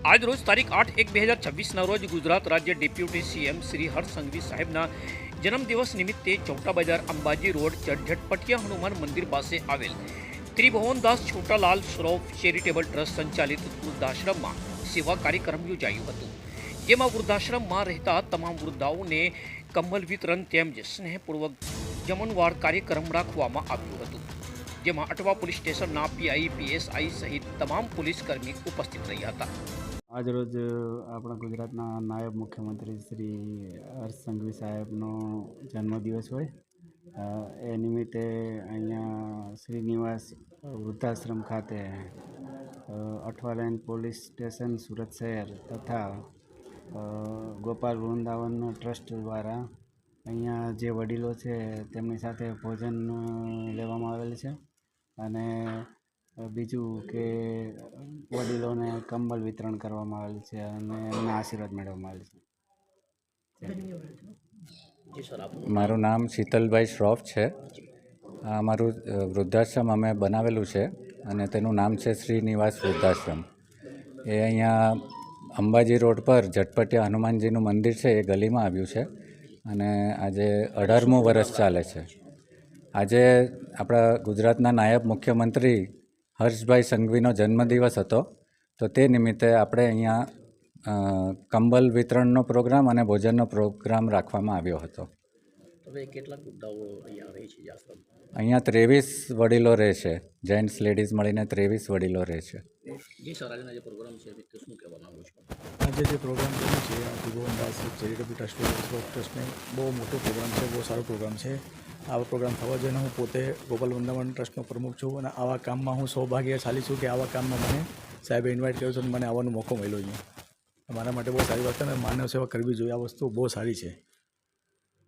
આજ રોજ તારીખ આઠ એક બે હજાર છવ્વીસના રોજ ગુજરાત રાજ્ય ડેપ્યુટી સીએમ શ્રી હર્ષ સંઘવી સાહેબના જન્મદિવસ નિમિત્તે ચોટા બજાર અંબાજી રોડ ચટઝટપટિયા હનુમાન મંદિર પાસે આવેલ ત્રિભુવનદાસ છોટાલાલ શ્રોફ ચેરિટેબલ ટ્રસ્ટ સંચાલિત વૃદ્ધાશ્રમમાં સેવા કાર્યક્રમ યોજાયું હતું. જેમાં વૃદ્ધાશ્રમમાં રહેતા તમામ વૃદ્ધાઓને કંબલ વિતરણ તેમજ સ્નેહપૂર્વક જમણવાર કાર્યક્રમ રાખવામાં આવ્યું હતું. જેમાં અટવા પોલીસ સ્ટેશનના પીઆઈ, પીએસઆઈ સહિત તમામ પોલીસકર્મી ઉપસ્થિત રહ્યા હતા. આજરોજ આપણા ગુજરાતના નાયબ મુખ્યમંત્રી શ્રી હર્ષ સંઘવી સાહેબનો જન્મદિવસ હોય. એ નિમિત્તે અહીંયા શ્રીનિવાસ વૃદ્ધાશ્રમ ખાતે અઠવાલેન પોલીસ સ્ટેશન સુરત શહેર તથા ગોપાલ વૃંદાવન ટ્રસ્ટ દ્વારા અહીંયા જે વડીલો છે તેમની સાથે ભોજન લેવામાં આવેલ છે. અને બીજું કે વડીલોને કંબલ વિતરણ કરવામાં આવેલ છે અને એમના આશીર્વાદ મેળવવામાં આવેલ છે. મારું નામ શીતલભાઈ શ્રોફ છે. આ અમારું વૃદ્ધાશ્રમ અમે બનાવેલું છે અને તેનું નામ છે શ્રીનિવાસ વૃદ્ધાશ્રમ. એ અહીંયા અંબાજી રોડ પર ઝટપટિયા હનુમાનજીનું મંદિર છે એ ગલીમાં આવ્યું છે અને આજે અઢારમું વર્ષ ચાલે છે. આજે આપણા ગુજરાતના નાયબ મુખ્યમંત્રી હર્ષભાઈ સંઘવીનો જન્મદિવસ હતો. તો તે નિમિત્તે આપણે અહીંયા કંબલ વિતરણનો પ્રોગ્રામ અને ભોજનનો પ્રોગ્રામ રાખવામાં આવ્યો હતો. કેટલાક મુદ્દાઓ અહીંયા ત્રેવીસ વડીલો રહે છે. જેન્ટ્સ લેડીઝ મળીને ત્રેવીસ વડીલો રહે છે. આજે જે પ્રોગ્રામ છે આ ત્રિભુવનદાસ ચેરિટેબલ ટ્રસ્ટ ટ્રસ્ટને બહુ મોટો પ્રોગ્રામ છે બહુ સારો પ્રોગ્રામ છે. આવા પ્રોગ્રામ થવા જોઈને હું પોતે ગોપાલ વૃંદાવન ટ્રસ્ટનો પ્રમુખ છું અને આવા કામમાં હું સૌભાગ્યશાલી છું કે આવા કામમાં મને સાહેબે ઇન્વાઇટ કર્યો છે અને મને આવવાનો મોકો મળ્યો છે. મારા માટે બહુ સારી વાત છે અને માનવ સેવા કરવી જોઈએ. આ વસ્તુ બહુ સારી છે.